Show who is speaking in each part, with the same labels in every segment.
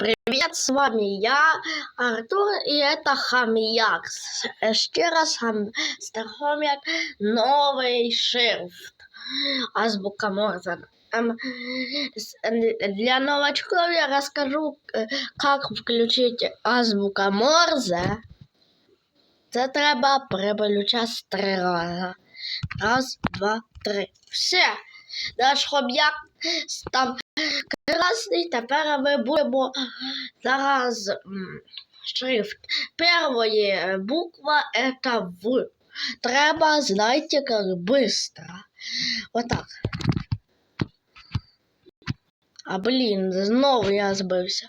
Speaker 1: Привет, с вами я, Артур, и это Хомяк. С- Ще раз хом... Хомяк, новый шрифт. Азбука Морзе. Эм, э, Для новачков я расскажу, э, как включить азбука Морзе. Це треба переключати три рази. Раз, два, три. Все. Наш хом'як став красний. Тепер ми будемо зараз шрифт. Первая буква это В. Треба, знаете, как быстро. Вот так. А блин, знову я збився.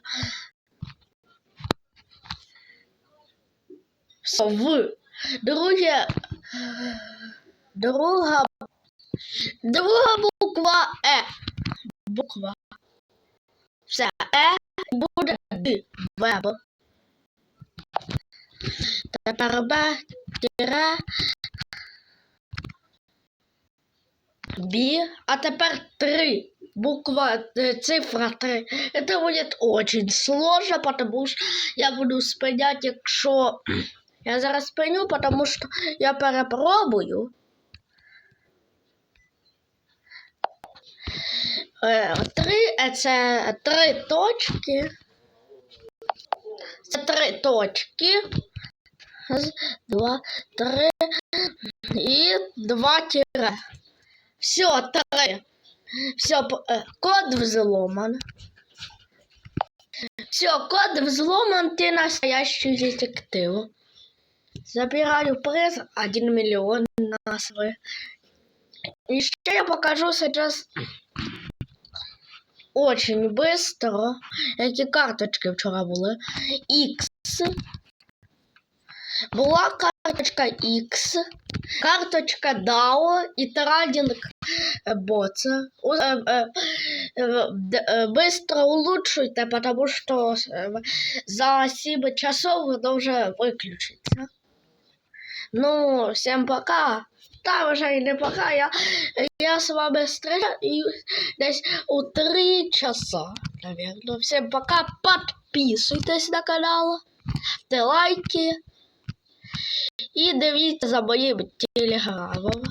Speaker 1: Все, В. Друге. Друга. Друга буква Е. Буква. Все. Е буде Д. Веб. Тепер Б. Тире. Б. А тепер три. Буква, э, цифра 3. Это будет очень сложно, потому что я буду спинять, якщо я зараз спиню, потому що я перепробую. Три е, це три точки. Це три точки. Раз, два, три і два тире. Все, три. Все, код взломан. Все, код взломан, ты настоящий детектив. Забираю приз 1 миллион на свой. И ще я покажу сейчас очень быстро, які карточки вчора були. X. Була карточка X, карточка DAO і трейдинг боца. Э, э, э, Быстро улучшуйте, потому что за 7 часов оно уже выключится. Ну, всем пока. Та вже не пока. Я, я з вами встречаюсь десь у 3 часа, наверное. Всем пока. Подписуйтесь на канал, Ставьте лайки. І дивіться за моїм телеграмом.